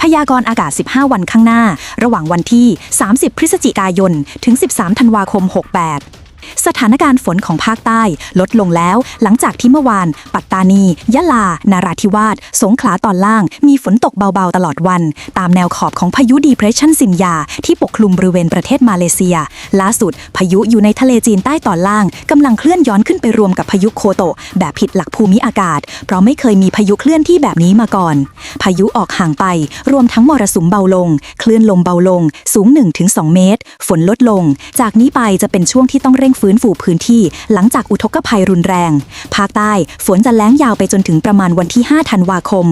พยากรณ์อากาศ 15 วันข้างหน้า ระหว่างวันที่ 30 พฤศจิกายน ถึง 13 ธันวาคม 68 สถานการณ์ฝนของภาคใต้ลดลงแล้ว หลังจากที่เมื่อวาน ปัตตานี ยะลา นาราธิวาส สงขลาตอนล่าง มีฝนตกเบาๆ ตลอดวัน ตามแนวขอบของพายุดีเพรสชันซินยา ที่ปกคลุมบริเวณประเทศมาเลเซีย ล่าสุด พายุอยู่ในทะเลจีนใต้ตอนล่างกำลังเคลื่อนย้อนขึ้นไปรวมกับพายุโคโตะแบบผิดหลักภูมิอากาศ เพราะไม่เคยมีพายุเคลื่อนที่แบบนี้มาก่อน พายุออกห่างไป รวมทั้งมรสุมเบาลง คลื่นลมเบาลง สูง 1-2 เมตร ฝนลดลง จากนี้ไปจะเป็นช่วงที่ต้องเร่งฟื้นฟูพื้นที่หลังจากอุทกภัยรุนแรง ภาคใต้ฝนจะแล้งยาวไปจนถึงประมาณวันที่ 5 ธันวาคม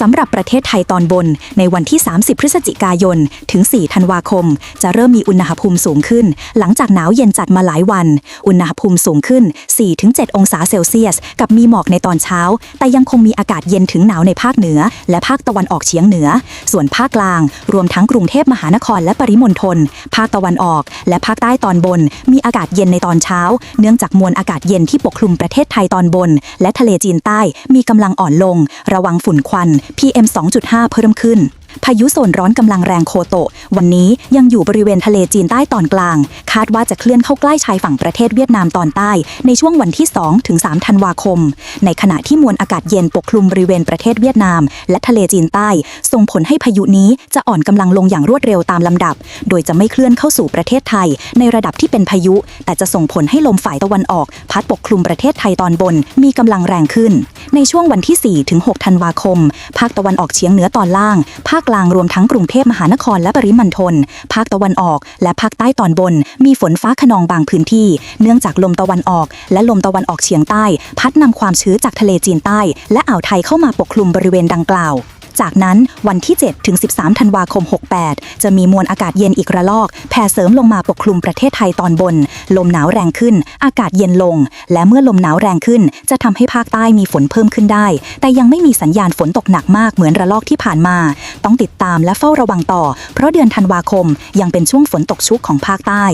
สำหรับประเทศไทยตอนบน ในวันที่ 30 พฤศจิกายน ถึง 4 ธันวาคม จะเริ่มมีอุณหภูมิสูงขึ้น หลังจากหนาวเย็นจัดมาหลายวัน อุณหภูมิสูงขึ้น 4-7 องศาเซลเซียส กับมีหมอกในตอนเช้า แต่ยังคงมีอากาศเย็นถึงหนาวในภาคเหนือ และภาคตะวันออกเฉียงเหนือ ส่วนภาคกลาง รวมทั้งกรุงเทพมหานครและปริมณฑลภาคตะวันออก และภาคใต้ตอนบน มีอากาศเย็นในตอนเช้า เนื่องจากมวลอากาศเย็นที่ปกคลุมประเทศไทยตอนบน และทะเลจีนใต้มีกำลังอ่อนลง ระวังฝุ่นควัน PM 2.5 เพิ่มขึ้น พายุโซนร้อนกำลังแรงโคโตะ วันนี้ยังอยู่บริเวณทะเลจีนใต้ตอนกลาง คาดว่าจะเคลื่อนเข้าใกล้ชายฝั่งประเทศเวียดนามตอนใต้ ในช่วงวันที่ 2 ถึง 3 ธันวาคม ในขณะที่มวลอากาศเย็นปกคลุมบริเวณประเทศเวียดนาม และทะเลจีนใต้ ส่งผลให้พายุนี้จะอ่อนกำลังลงอย่างรวดเร็วตามลำดับ โดยจะไม่เคลื่อนเข้าสู่ประเทศไทย ในระดับที่เป็นพายุ แต่จะส่งผลให้ลมฝ่ายตะวันออก พัดปกคลุมประเทศไทยตอนบน มีกำลังแรงขึ้น ในช่วงวันที่ 4 ถึง 6 ธันวาคม ภาคตะวันออกเฉียงเหนือตอนล่าง ภาคกลางรวมทั้งกรุงเทพมหานครและปริมณฑล ภาคตะวันออก และภาคใต้ตอนบน มีฝนฟ้าขนองบางพื้นที่ เนื่องจากลมตะวันออก และลมตะวันออกเฉียงใต้ พัดนำความชื้นจากทะเลจีนใต้ และอ่าวไทยเข้ามาปกคลุมบริเวณดังกล่าว จากนั้นวันที่ 7 ถึง 13 ธันวาคม 68 จะมีมวลอากาศเย็นอีกระลอก แผ่เสริมลงมาปกคลุมประเทศไทยตอนบน ลมหนาวแรงขึ้น อากาศเย็นลง และเมื่อลมหนาวแรงขึ้น จะทำให้ภาคใต้มีฝนเพิ่มขึ้นได้ แต่ยังไม่มีสัญญาณฝนตกหนักมากเหมือนระลอกที่ผ่านมา ต้องติดตามและเฝ้าระวังต่อ เพราะเดือนธันวาคม ยังเป็นช่วงฝนตกชุกของภาคใต้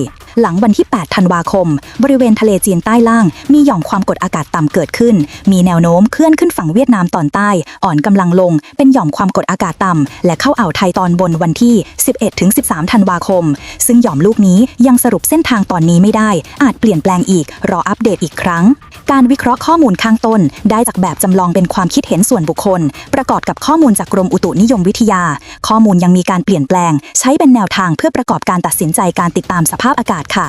หลังวันที่ 8 ธันวาคม บริเวณทะเลจีนใต้ล่าง มีหย่อมความกดอากาศต่ำเกิดขึ้น มีแนวโน้มเคลื่อนขึ้นฝั่งเวียดนามตอนใต้ อ่อนกำลังลง เป็นหย่อมความกดอากาศต่ำ และเข้าอ่าวไทยตอนบนวันที่ 11-13 ธันวาคม ซึ่งหย่อมลูกนี้ยังสรุปเส้นทางตอนนี้ไม่ได้ อาจเปลี่ยนแปลงอีก รออัปเดตอีกครั้ง การวิเคราะห์ข้อมูลข้างต้น ได้จากแบบจำลองเป็นความคิดเห็นส่วนบุคคล ประกอบกับข้อมูลจากกรมอุตุนิยมวิทยา ข้อมูลยังมีการเปลี่ยนแปลง ใช้เป็นแนวทางเพื่อประกอบการตัดสินใจการติดตามสภาพอากาศค่ะ